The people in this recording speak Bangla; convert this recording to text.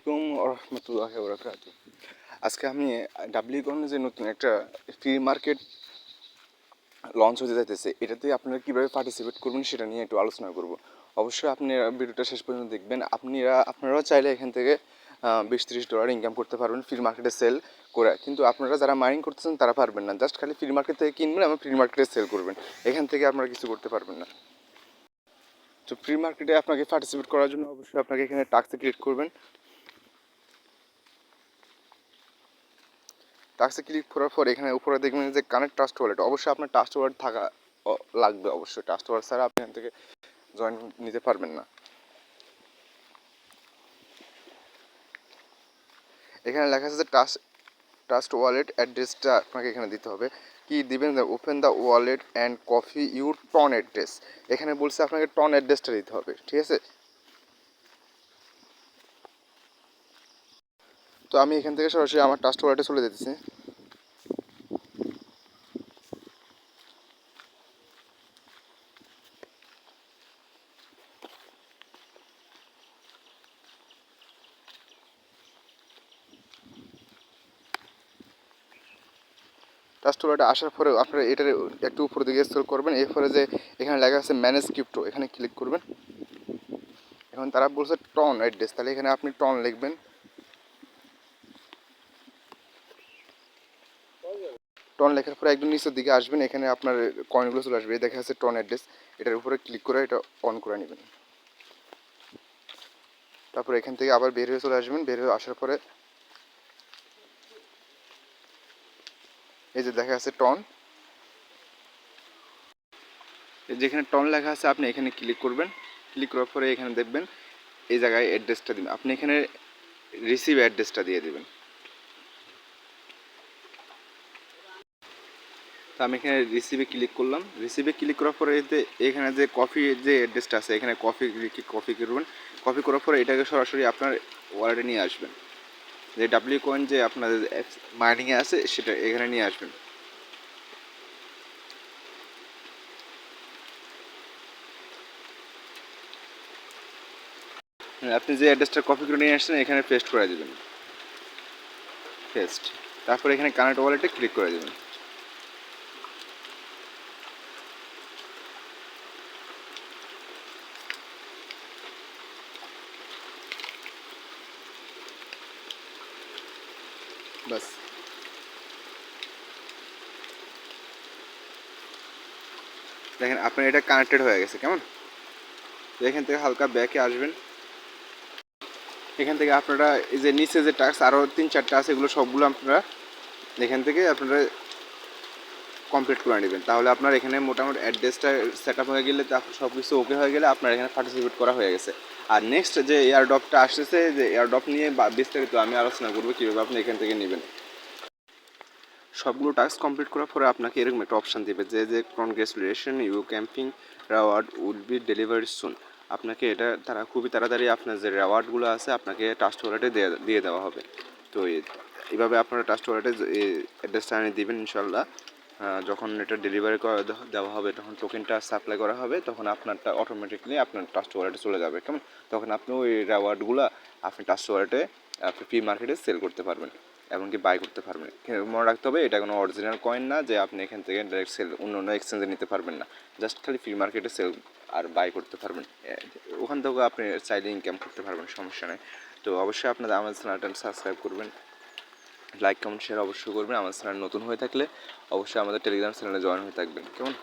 আলাইকুম রহমতুল্লাহ বরকাত আজকে আমি ডাব্লিউ যে নতুন একটা ফ্রি মার্কেট লঞ্চ হতে যাইতেছে, এটাতে আপনারা কীভাবে পার্টিসিপেট করবেন সেটা নিয়ে একটু আলোচনা করব। অবশ্যই আপনি ভিডিওটা শেষ পর্যন্ত দেখবেন। আপনারা, আপনারাও চাইলে এখান থেকে বিশ ত্রিশ ডলার ইনকাম করতে পারবেন ফ্রি মার্কেটে সেল করে। কিন্তু আপনারা যারা মাইনিং করতেছেন, তারা পারবেন না। জাস্ট খালি ফ্রি মার্কেট থেকে কিনবেন এবং ফ্রি মার্কেটে সেল করবেন। এখান থেকে আপনারা কিছু করতে পারবেন না। তো ফ্রি মার্কেটে আপনাকে পার্টিসিপেট করার জন্য অবশ্যই আপনাকে এখানে টাক্সে ক্রিয়েট করবেন। টাক্সে ক্লিক করার পর এখানে উপরে দেখবেন যে কানেক্ট ট্রাস্ট ওয়ালেট অবশ্যই আপনার ট্রাস্ট ওয়ালেট থাকা লাগবে অবশ্যই। ট্রাস্ট ওয়ালেট ছাড়া আপনি এখান থেকে জয়েন নিতে পারবেন না। এখানে লেখা আছে যে ট্রাস্ট ট্রাস্ট ওয়ালেট অ্যাড্রেসটা আপনাকে এখানে দিতে হবে। কি দিবেন? Open the wallet and copy your ton address এখানে বলছে আপনাকে টন অ্যাড্রেসটা দিতে হবে, ঠিক আছে? তো আমি এখান থেকে সরাসরি আমার টাস্ট ওয়ালেটে চলে যেতেছি। ট্রাস্ট ওয়ালেটে আসার পরে আপনারা এটার একটু উপর দিকে স্ক্রল করবেন, এরপরে যে এখানে লেখা আছে ম্যানেজ ক্রিপ্টো এখানে ক্লিক করবেন। এখন তারা বলছে টন অ্যাড্রেস তাহলে এখানে আপনি টন লিখবেন। টন লেখার পরে একদম নিচের দিকে আসবেন, এখানে আপনার কয়েনগুলো চলে আসবে। দেখা যাচ্ছে টন অ্যাড্রেস এটার উপরে ক্লিক করে এটা অন করে নেবেন। তারপর এখান থেকে আবার বের হয়ে চলে আসবেন, বের হয়ে আসার পরে এই যে দেখা যাচ্ছে টন যেখানে টন লেখা আছে, আপনি এখানে ক্লিক করবেন। ক্লিক করার পরে এখানে দেখবেন, এই জায়গায় অ্যাড্রেসটা দিবেন। আপনি এখানে রিসিভ অ্যাড্রেসটা দিয়ে দিবেন। তো আমি এখানে রিসিভে ক্লিক করলাম। রিসিভে ক্লিক করার পরে এতে এখানে যে কফি যে অ্যাড্রেসটা আছে, এখানে কফি কফি করবেন। কপি করার পরে এটাকে সরাসরি আপনার ওয়ালেটে নিয়ে আসবেন। যে ডাব্লিউ কয়েন যে আপনাদের মাইনিংয়ে আছে, সেটা এখানে নিয়ে আসবেন। আপনি যে অ্যাড্রেসটা কপি করে নিয়ে আসছেন, এখানে পেস্ট করে দেবেন। পেস্ট তারপর এখানে কানেক্ট ওয়ালেটে ক্লিক করে দেবেন। বাস। দেখেন, আপনার এটা কানেক্টেড হয়ে গেছে, কেমন? তো এখান থেকে হালকা ব্যাকে আসবেন। এখান থেকে আপনারা এই যে নিচে যে টাস্ক আরও তিন চারটা আছে, এগুলো সবগুলো আপনারা এখান থেকে আপনারা কমপ্লিট করে নেবেন। তাহলে আপনার এখানে মোটামুটি অ্যাড্রেসটা সেট আপ হয়ে গেলে সব কিছু ওকে হয়ে গেলে আপনার এখানে পার্টিসিপেট করা হয়ে গেছে। আর নেক্সট যে এয়ারডপটা আসতেছে, যে এয়ারডপ নিয়ে বিস্তারিত আমি আলোচনা করব কীভাবে আপনি এখান থেকে নেবেন। সবগুলো টাস্ক কমপ্লিট করার পরে আপনাকে এরকম একটা অপশান দেবে, যে যে congratulation you camping reward would be delivery soon আপনাকে এটা তারা, খুবই তাড়াতাড়ি আপনার যে রেওয়ার্ডগুলো আছে, আপনাকে টাস্ট ওয়ালেটে দিয়ে দেওয়া হবে। তো এইভাবে আপনারা টাস্ট ওয়ালেটে অ্যাড্রেসটা এনে দিবেন ইনশাল্লাহ যখন এটা ডেলিভারি করা দেওয়া হবে, তখন টোকেনটা সাপ্লাই করা হবে, তখন আপনারটা অটোমেটিকলি আপনার ট্রাস্ট ওয়ালেটে চলে যাবে, কেমন? তখন আপনি ওই রেওয়ার্ডগুলো আপনি ট্রাস্ট ওয়ালেটে আপনি ফ্রি মার্কেটে সেল করতে পারবেন, এমনকি বাই করতে পারবেন। মনে রাখতে হবে, এটা কোনো অরিজিনাল কয়েন না যে আপনি এখান থেকে ডাইরেক্ট সেল অন্য অন্য এক্সচেঞ্জে নিতে পারবেন না। জাস্ট খালি ফ্রি মার্কেটে সেল আর বাই করতে পারবেন। ওখান থেকে আপনি চাইলে ইনকাম করতে পারবেন, সমস্যা নেই। তো অবশ্যই আপনাদের আমার চ্যানেলটা সাবস্ক্রাইব করবেন। লাইক কমেন্ট শেয়ার অবশ্যই করবেন। আমাদের চ্যানেল নতুন হয়ে থাকলে অবশ্যই আমাদের টেলিগ্রাম চ্যানেলে জয়েন হয়ে থাকবেন। কেমন?